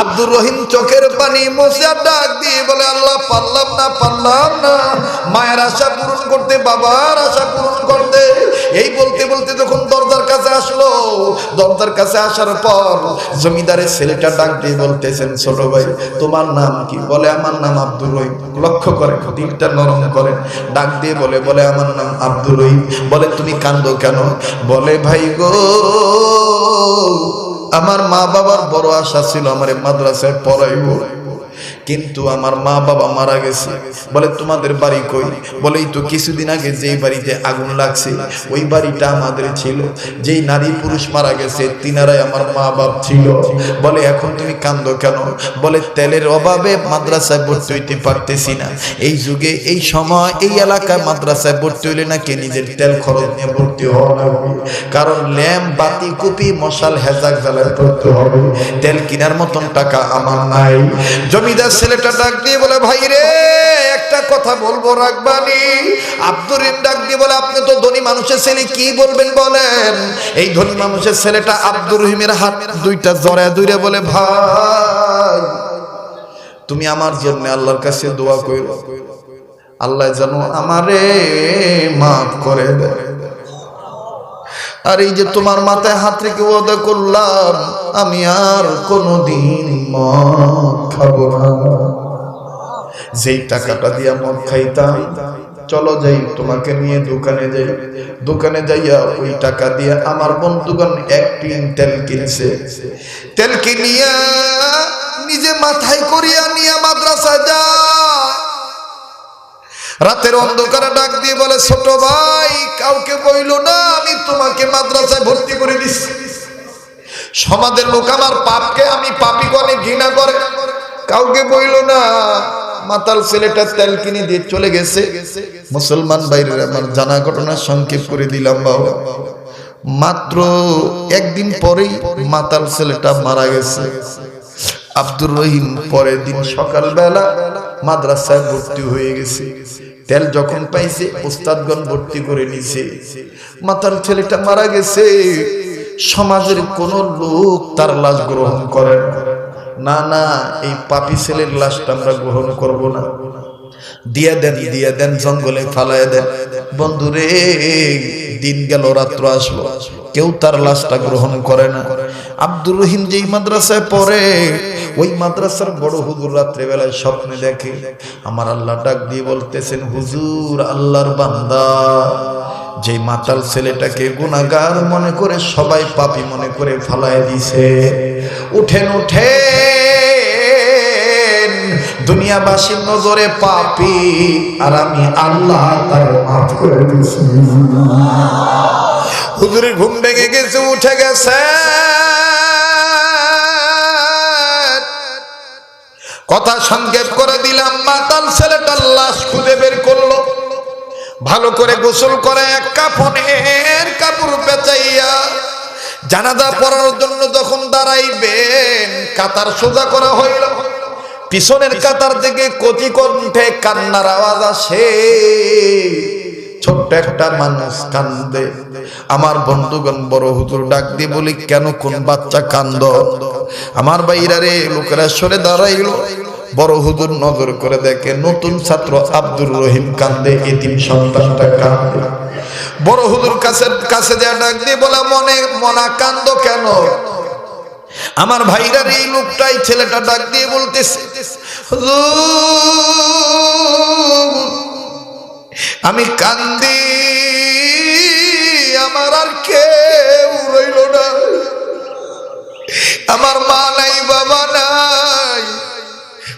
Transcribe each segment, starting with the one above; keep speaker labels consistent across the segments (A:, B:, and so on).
A: আব্দুর রহিম চোখের পানি মুছে ডাক দিয়ে বলে, আল্লাহ, পারলাম না পারলাম না। মায়ের আশা পূরণ করতে, বাবার আশা পূরণ করতে। এই বলতে বলতে যখন দরজার কাছে আসলো, দরজার কাছে আসার পর জমিদারের ছেলেটা ডাক দিয়ে বলতেছেন, ছোট ভাই, তোমার নাম কি? বলে, আমার নাম আব্দুর রহিম। লক্ষ্য করে, দিলটা নরম করে ডাক দিয়ে বলে বলে, আমার নাম আব্দুর রহিম। বলে, তুমি কান্দো কেন? বলে, ভাই গো আমার মা বাবার বড় আশা ছিল আমার মাদ্রাসায় পড়াইব। কিন্তু আমার মা বাবা মারা গেছে। বলে, তোমাদের বাড়ি কই? বলে তো কিছুদিন আগে যেই বাড়িতে আগুন লাগছে, ওই বাড়িটা আমাদের ছিল। যেই নারী পুরুষ মারা গেছে, তিনারাই আমার মা বাপ ছিল। বলে, এখন তুমি কান্দো কেন? বলে, তেলের অভাবে মাদ্রাসায় ভর্তি হইতে পারতেছি না। এই যুগে, এই সময়, এই এলাকায় মাদ্রাসায় ভর্তি হইলে নাকি নিজের তেল খরচ নিয়ে ভর্তি হওয়া লাগবে। কারণ ল্যাম্প, বাতি, কুপি, মশাল, হেজাক জ্বালায় পড়তে হবে। তেল কেনার মতন টাকা আমার নাই। জমিদার ছেলেটা ডাক দিয়ে বলে, ভাই রে, একটা কথা বলব রাখবানি আব্দুর ডাক দিয়ে বলে, আপনি তো ধনী মানুষের ছেলে, কি বলবেন বলেন? এই ধনী মানুষের ছেলেটা আব্দুর রহিমের হাত দুইটা জড়ায় দুইরে বলে, ভাই, তুমি আমার জন্য আল্লাহর কাছে দোয়া করো আল্লাহ যেন আমারে মাফ করে দেয়। আর এই যে তোমার মাথায় হাত রেখে ওদা করলাম, আমি আর কোনোদিন মদ খাব না। যেই টাকাটা দিয়ে মদ খাইতাম, চলো যাই, তোমাকে নিয়ে দোকানে যাই। দোকানে যাইয়া ওই টাকা দিয়ে আমার বন্ধুগণ এক টিন তেল কিনছে। তেল কিনিয়া নিজে মাথায় করিয়া নিয়ে মাদ্রাসা যায়। রাতের অন্ধকারে ডাক দিয়ে বলে, ছোট ভাই, কাউকে বইল না, আমি তোমাকে মাদ্রাসায় ভর্তি করে দিচ্ছি। সমাজের লোক আমার পাপকে, আমি পাপি অনেক ঘৃণা করে। কাউকে বইল না, মাতাল ছেলেটা তেল কিনে দিয়ে চলে গেছে। মুসলমান বাইরের আমার জানা ঘটনা সংক্ষেপ করে দিলাম, বাবা। মাত্র একদিন পরেই মাতাল ছেলেটা মারা গেছে। আব্দুর রহিম পরের দিন সকালবেলা মাদ্রাসায় ভর্তি হয়ে গেছে। তেল যখন পাইছে উস্তাদগণ ভর্তি করে নিছে। মাতার ছেলেটা মারা গেছে। সমাজের কোন লোক তার লাশ গ্রহণ করে না। না না, এই পাপি ছেলের লাশটা আমরা গ্রহণ করব না। দিয়া দেন দিয়া দেন, জঙ্গলে ফালায় দেন। বন্ধুরে দিন গেল, রাত্র আসলো। কেউ তার লাশটা গ্রহণ করে না। আব্দুর রহিম যেই মাদ্রাসায় পড়ে ওই মাদ্রাসার বড় হুজুর রাত্রেবেলায় স্বপ্নে দেখে, আমার আল্লাহ ডাক দিয়ে বলতেছেন, হুজুর, আল্লাহর বান্দা যে মাতাল ছেলেটাকে গুণাগার মনে করে সবাই পাপি মনে করে ফালায় দিছে, উঠেন উঠেন, দুনিয়াবাসীর নজরে পাপি, আর আমি আল্লাহ তার মাফ করে দিছি হুজুরের ঘুম ভেঙে গেছে, উঠে গেছে। কথা সংক্ষেপ করে দিলাম, মাতাল ছেলেটার লাশ খুঁজে বের করল। ভালো করে গোসল করে এক কাফনের কাপড় পেঁচাইয়া জানাজা পড়ার জন্য যখন দাঁড়াইবেন, কাতার সোজা করা হইল। পিছনের কাতার থেকে কচি কণ্ঠে কান্নার আওয়াজ আসে। ছোট্ট একটা মানুষ কান্দে আমার বন্ধুগণ বড় হুজুর ডাক দিয়ে বলি, কেন কোন বাচ্চা কান্দ? আমার বাইরা রে, লোকেরা সরে দাঁড়াইল। বড় হুজুর নজর করে দেখে নতুন ছাত্র আব্দুর রহিম কান্দে, এতিম সন্তানটা কান্দে। বড় হুজুর কাছে কাছে যা ডাক দিয়ে বলে, মনে, মনা কান্দ কেন? আমার ভাইরার এই লোকটাই ছেলেটা ডাক দিয়ে বলতেছে, হুজুর আমি কান্দি, আমার আর কেউ রইল না। আমার মা নাই, বাবা নাই।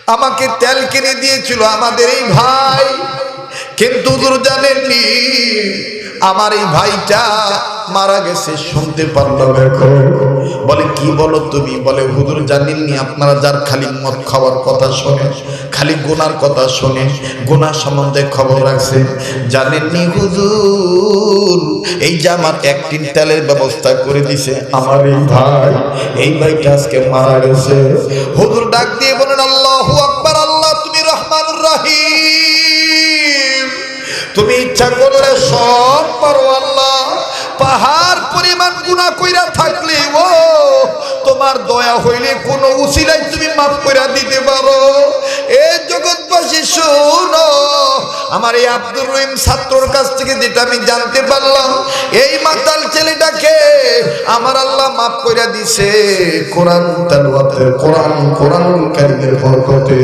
A: আমাকে তেল কিনে দিয়েছিল আমাদের এই ভাই। কিন্তু দূর জানেননি, আমার এই ভাইটা মারা গেছে, শুনতে পারলাম এখন। বলে, কি বলো তুমি? বলে, হুজুর জানেননি আপনারা যার খালি মদ খাওয়ার কথা শোনেন, খালি গোনার কথা শোনেন গোনা সম্বন্ধে খবর রাখছেন জানেননি হুজুর, এই যে আমার একটিন তেলের ব্যবস্থা করে দিছে, আমার এই ভাই, এই ভাইটা আজকে মারা গেছে। হুজুর ডাক দিয়ে বলেন, আল্লাহু আকবার, আল্লাহ, তুমি রহমান রহিম। তুমি ইচ্ছা করলে সব পারো, আল্লাহ। পাহাড় পরিমাণ গুণা কইরা থাকলে, ও তোমার দয়া হইলে কোন উচিলাই তুমি মাফ করে দিতে পারো। এ জগৎবাসী, শোনো, আমার এই আব্দুর রহিম ছাত্রর কাছ থেকে যেটা আমি জানতে পারলাম, এই মাতাল ছেলেটাকে আমার আল্লাহ মাফ করে দিছে কোরআন কোরআন কোরআন কারিমের বরকতে।